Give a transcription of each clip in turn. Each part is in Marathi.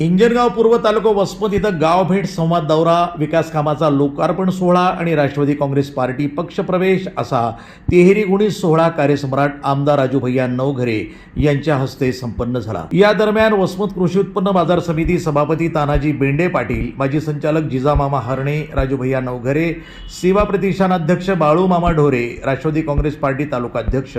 इंजनगाव पूर्व तालुका वसमत इथं गावभेट संवाद दौरा विकास कामाचा लोकार्पण सोहळा आणि राष्ट्रवादी काँग्रेस पार्टी पक्षप्रवेश असा तिहेरी गुणी सोहळा कार्यसम्राट आमदार राजू भैया नवघरे यांच्या हस्ते संपन्न झाला. या दरम्यान वसमत कृषी उत्पन्न बाजार समिती सभापती तानाजी बेंडे पाटील माजी संचालक जिजामामा हरणे राजू भैया नवघरे सेवा प्रतिष्ठान अध्यक्ष बाळू मामा ढोरे राष्ट्रवादी काँग्रेस पार्टी तालुका अध्यक्ष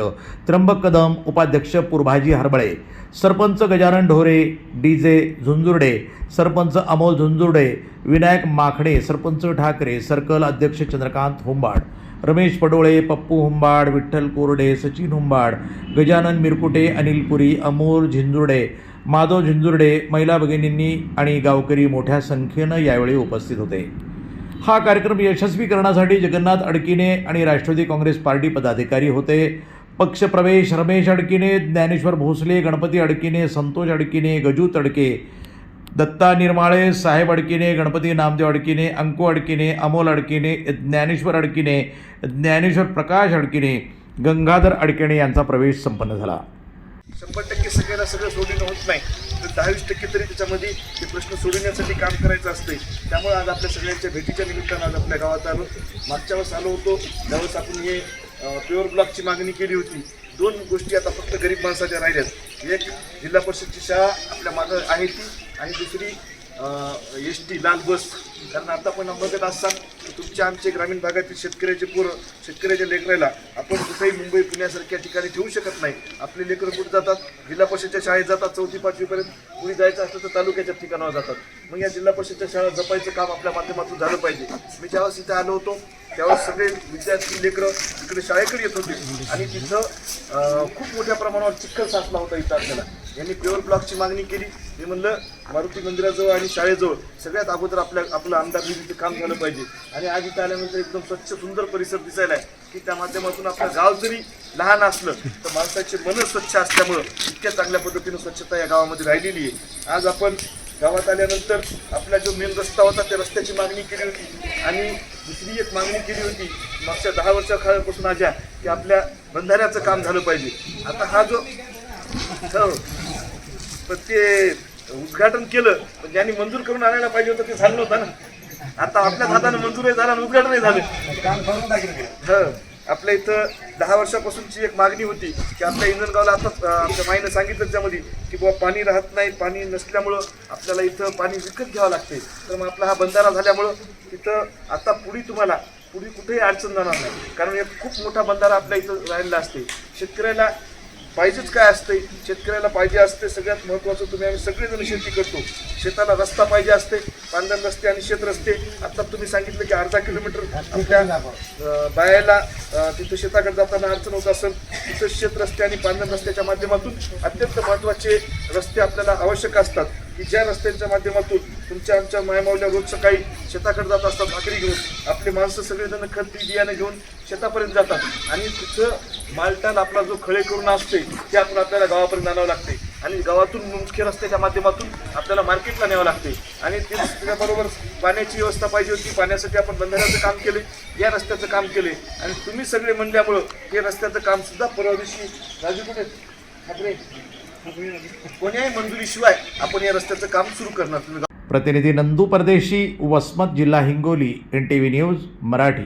त्र्यंबक कदम उपाध्यक्ष पुरभाजी हरबळे sarpanch Gajanan Dhore D J Zunjurde sarpanch Amol Zunjurde Vinayak Makhane sarpanch Thackeray circle अध्यक्ष चंद्रकांत हुंबाड रमेश पडोळे पप्पू हुंबाड विठ्ठल कोरडे सचिन हुंबाड गजानन मिरकुटे अनिल पुरी अमोल झिंजुर्डे माधव झिंजुर्डे महिला भगिनींनी आणि गावकरी मोठ्या संख्येनं यावेळी उपस्थित होते. हा कार्यक्रम यशस्वी करण्यासाठी जगन्नाथ अडकिने आणि राष्ट्रवादी काँग्रेस पार्टी पदाधिकारी होते. पक्षप्रवेश रमेश अडकिने ज्ञानेश्वर भोसले गणपती अडकिने संतोष अडकिने गजू तडके दत्ता निर्माळे साहेब अडकिने गणपती नामदेव अडकिने अंकू अडकिने अमोल अडकिने ज्ञानेश्वर अडकिने ज्ञानेश्वर प्रकाश अडकिने गंगाधर अडकिणे यांचा प्रवेश संपन्न झाला. शंभर टक्के सगळ्यांना सगळं सोडवणं होत नाही. तर दहावीस टक्के तरी त्याच्यामध्ये ते प्रश्न सोडवण्यासाठी काम करायचं असते त्यामुळे आज आपल्या सगळ्यांच्या भेटीच्या निमित्तानं आज आपल्या गावात आलो. मागच्या वेळेस आलो होतो. त्यावेळेस आपण हे प्युअर ब्लॉकची मागणी केली होती. दोन गोष्टी आता फक्त गरीब माणसाच्या राहिल्यात. एक जिल्हा परिषदची शाळा आपल्या मागं आहे ती आणि दुसरी एस टी लाल बस. कारण आता पण बघत असाल तुमच्या आमचे ग्रामीण भागातील शेतकऱ्याचे पोरं शेतकऱ्याच्या लेकराला आपण कुठेही मुंबई पुण्यासारख्या ठिकाणी ठेवू शकत नाही. आपले लेकरं कुठे जातात? जिल्हा परिषदच्या शाळेत जातात चौथी पाचवीपर्यंत कुणी जायचं असलं तर तालुक्याच्या ठिकाणावर जातात. मग या जिल्हा परिषदच्या शाळा जपायचं काम आपल्या माध्यमातून झालं पाहिजे. मी ज्यावेळेस इथे आलो होतो त्यावेळेस सगळे विद्यार्थी लेकरं इकडे शाळेकडे येत होते. आणि तिथं खूप मोठ्या प्रमाणावर चिखल साचला होता इथं आपल्याला. यांनी प्युअर ब्लॉकची मागणी केली. मी म्हणलं मारुती मंदिराजवळ आणि शाळेजवळ सगळ्यात अगोदर आपल्या आपलं आमदार निधीचं काम झालं पाहिजे. आणि आज इथं आल्यानंतर एकदम स्वच्छ सुंदर परिसर दिसायला आहे की त्या माध्यमातून आपलं गाव जरी लहान असलं तर माणसाचे मन स्वच्छ असल्यामुळं इतक्या चांगल्या पद्धतीनं स्वच्छता या गावामध्ये राहिलेली आहे. आज आपण गावात आल्यानंतर आपला जो मेन रस्ता होता त्या रस्त्याची मागणी केली होती. आणि दुसरी एक मागणी केली होती मागच्या दहा वर्षाखापासून आज्या की आपल्या बंधाऱ्याचं काम झालं पाहिजे. आता हा जो हो पण ते उद्घाटन केलं पण ज्यांनी मंजूर करून आणायला पाहिजे होतं ते झालं नव्हतं ना. आता आपल्या हाताने मंजूरही झालं आणि उद्घाटनही झालं. हो. आपल्या इथं दहा वर्षापासूनची एक मागणी होती की आपल्या इंधनगावला आता आमच्या माईनं सांगितलं त्यामध्ये की बाबा पाणी राहत नाही पाणी नसल्यामुळं आपल्याला इथं पाणी विकत घ्यावं लागते. तर मग आपला हा बंधारा झाल्यामुळं तिथं आता पुढे तुम्हाला पुढे कुठेही अडचण जाणार नाही. कारण एक खूप मोठा बंधारा आपल्या इथं राहिलेला असते. शेतकऱ्याला पाहिजेच काय असते शेतकऱ्याला पाहिजे असते सगळ्यात महत्त्वाचं तुम्ही आम्ही सगळेजण शेती करतो. शेताला रस्ता पाहिजे असते पांढर रस्ते आणि शेत रस्ते. आता तुम्ही सांगितलं की अर्धा किलोमीटर आपल्या बायाला तिथं शेताकडे जाताना अडचण होत असेल तिथं शेत रस्ते आणि पांढर रस्त्याच्या माध्यमातून अत्यंत महत्त्वाचे रस्ते आपल्याला आवश्यक असतात. की ज्या रस्त्यांच्या माध्यमातून तुमच्या आमच्या मायमावल्या रोज सकाळी शेताकडे जात असतात भाकरी घेऊन आपले माणसं सगळेजण खत बी बियाणं घेऊन शेतापर्यंत जातात. आणि तिथं मालटाल आपला जो खळे करून असते ते आपण आपल्याला गावापर्यंत आणावं लागते. आणि गावातून मुख्य रस्त्याच्या माध्यमातून आपल्याला मार्केटला न्यावं लागते. आणि ते त्याच्याबरोबर पाण्याची व्यवस्था पाहिजे होती. पाण्यासाठी आपण बंधाऱ्याचं काम केले या रस्त्याचं काम केले. आणि तुम्ही सगळे म्हणल्यामुळं हे रस्त्याचं काम सुद्धा परवा दिवशी राजू कुठे ठाकरे. कोण्याही मंजुरीशिवाय आपण या रस्त्याचं काम सुरू करणार. प्रतिनिधी नंदू परदेशी वसमत जिल्हा Hingoli N T V news Marathi.